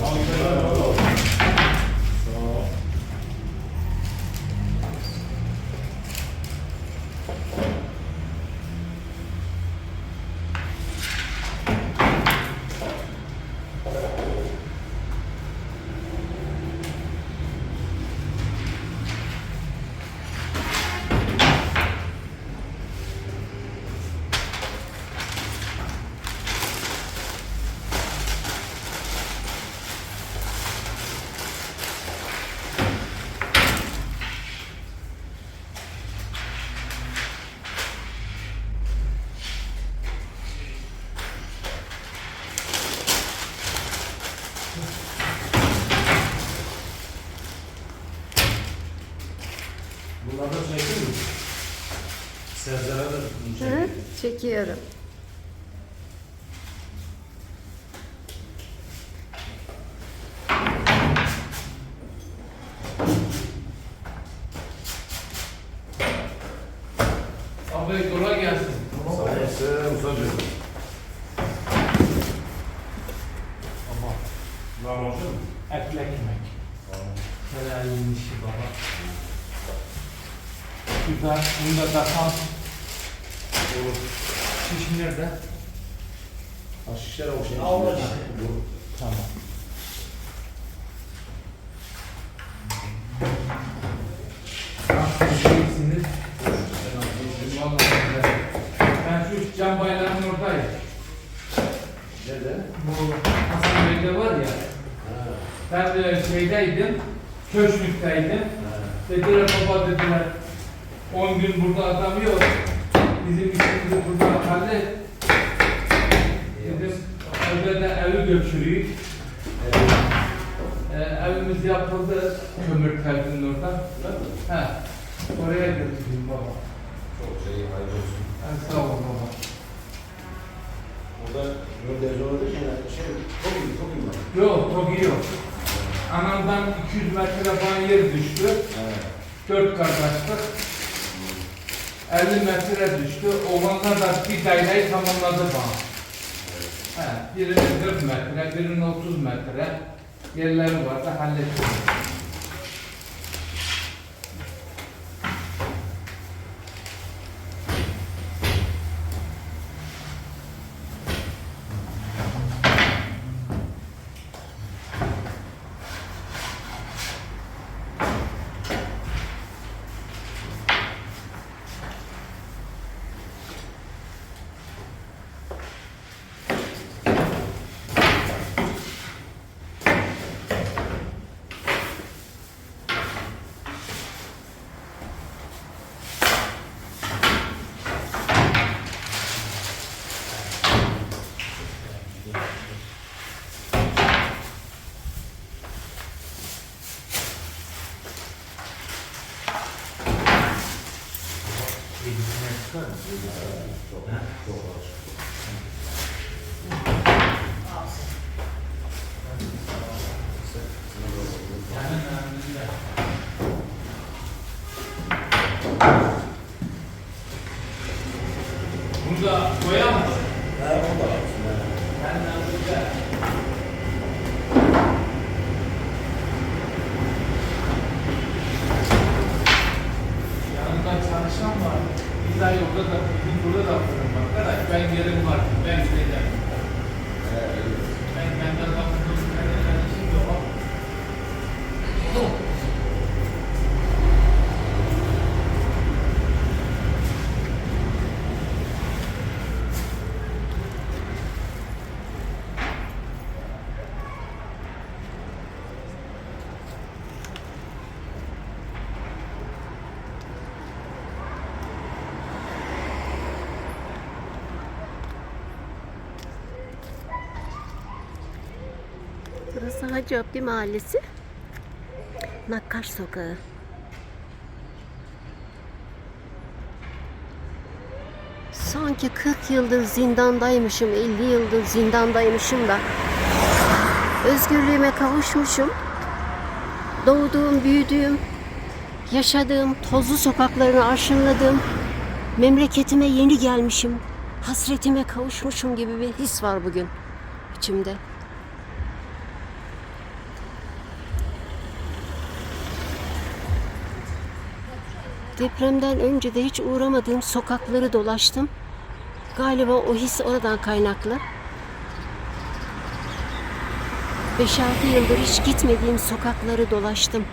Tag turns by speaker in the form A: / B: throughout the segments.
A: 아, Sezar'a da bunu
B: Hı?
A: çekiyor.
B: Çekiyorum.
C: Abi kolay gelsin.
A: Sağ olasın Musacığım.
C: Baba,
A: Lahmacun mu?
C: etli ekmek. Helal işi baba. Güzel, bunu da takan.
A: Olur.
C: Şiş nerede?
A: Ha şişler o şey.
C: Aşkına.
A: Bu.
C: Tamam. Ben şu Can Bayram'ın oradayım.
A: Nerede?
C: Bu Hasan Bey'de var ya.
A: Ha.
C: Ben de şeydeydim, köşklükteydim.
A: Ha.
C: Dediler baba dediler, 10 gün burada adam yok. Bizim işimizi burada hallet. Dedim, evde de evi götürüyük.
A: Evet.
C: Ee, evimiz yapıldı kömür telinin orada.
A: Mi?
C: He, oraya götüreyim baba.
A: Çok şey hayırlı olsun.
C: Ben sağ ol baba.
A: Orada gönderci olurken şey çok iyi çok iyi var.
C: Yok, Togi yok. Anamdan 200 metre falan yer düştü.
A: Evet.
C: Dört kardeşlik. 50 metre düştü. Oğlanlar da bir daireyi tamamladı bana. He, birinin 40 metre, birinin 30 metre yerleri vardı hallettim.
A: Çok çok var.
C: Yani önemli değil. Bunu da koyar mısın?
A: Ha o da var.
C: Ben önemli değil. Yanında çalışan var. Bir ay orada da, bizim burada da fırın var. Arkadaş ben yerim var, ben gideceğim. Ben benden bakıyorum, benden işim yok. Yok.
B: Burası Hacı Abdi Mahallesi. Nakkaş Sokağı. Sanki 40 yıldır zindandaymışım, 50 yıldır zindandaymışım da özgürlüğüme kavuşmuşum. Doğduğum, büyüdüğüm, yaşadığım, tozlu sokaklarını arşınladığım memleketime yeni gelmişim. Hasretime kavuşmuşum gibi bir his var bugün içimde. Depremden önce de hiç uğramadığım sokakları dolaştım. Galiba o his oradan kaynaklı. 5-6 yıldır hiç gitmediğim sokakları dolaştım.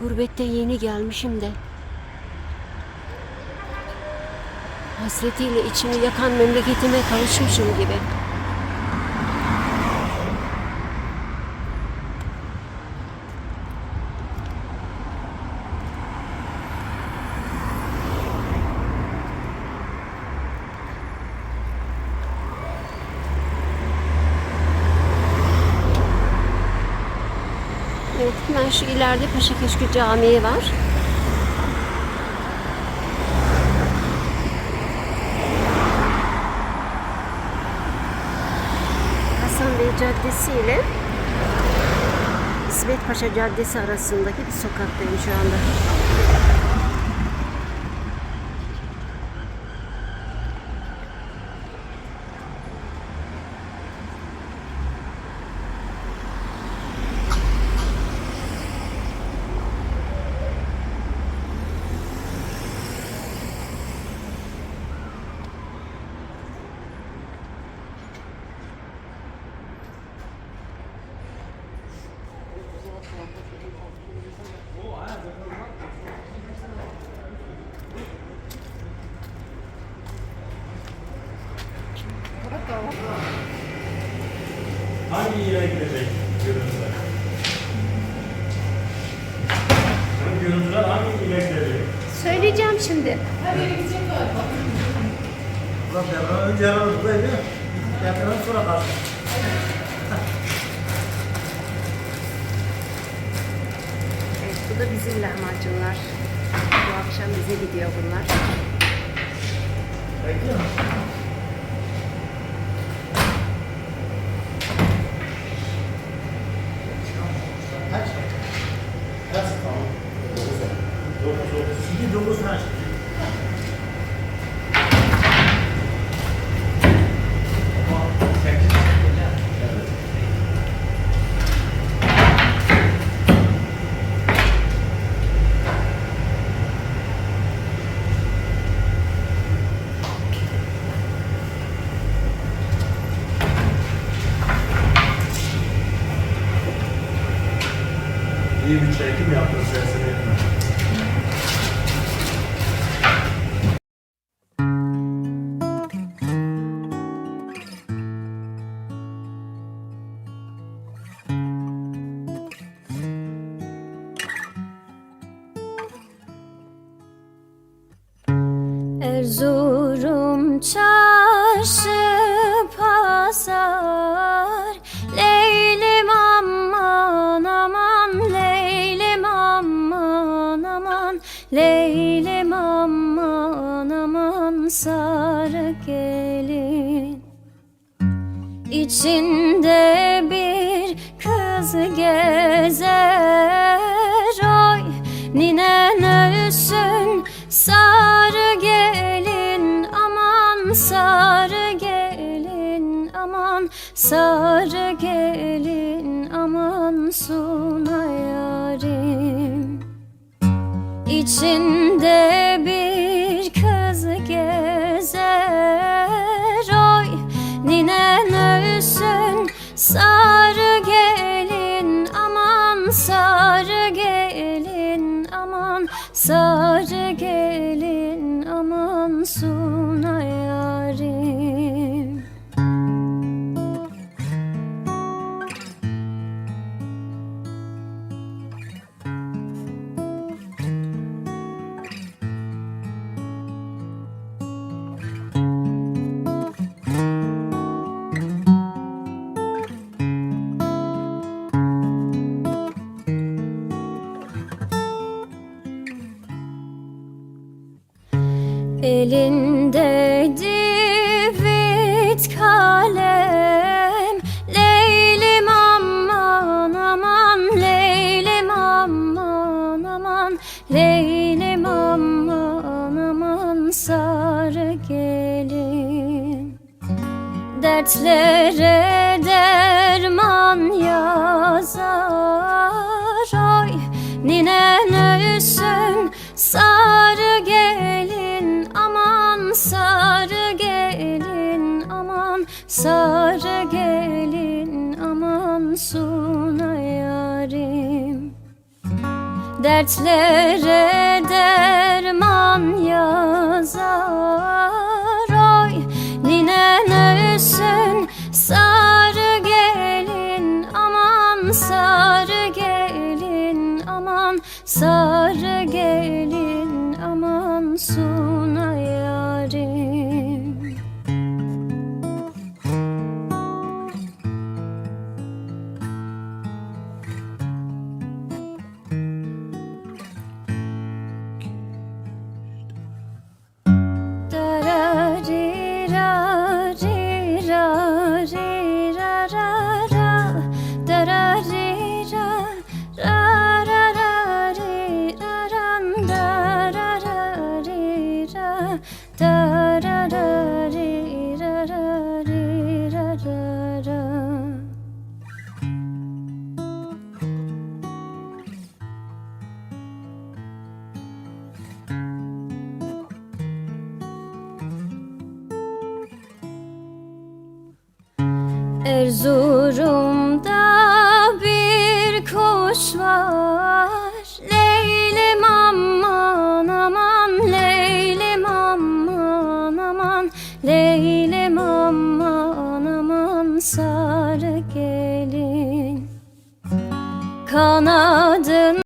B: Gurbette yeni gelmişim de. Hasretiyle içimi yakan memleketime kavuşmuşum gibi. Evet, hemen şu ileride Paşa Köşkü Camii var. Hasan Bey Caddesi ile İsmet Paşa Caddesi arasındaki bir sokaktayım şu anda.
A: Hangi ile gidecek görüntüler? Bu görüntüler hangi ile gidecek?
B: Söyleyeceğim şimdi.
A: Ulan devran önce aramızdaydı. Devran sonra kalktı.
B: Evet, bu da bizim lahmacunlar. Bu akşam bize gidiyor bunlar.
A: Bekliyor musun?
D: Aman Leylim aman aman Sarı gelin. İçinde bir kız gezer. Oy ninen ölsün sarı gelin. Aman sarı gelin aman sarı gelin İçinde bir kız gezer. Oy ninen ölsün Sarı gelin aman Sarı gelin aman Sarı aman Leylim aman aman Sarı gelin. Dertlere derman yazar. Oy ninen ölsün Sarı gelin. Aman Sarı gelin aman Sarı gelin Dertlere derman yazar. Oy ninen ölsün Sarı gelin aman Sarı gelin aman Sarı gelin aman Suna Erzurum'da bir kuş var. Leylim aman aman Leylim aman aman Leylim aman aman Sarı gelin. Kanadın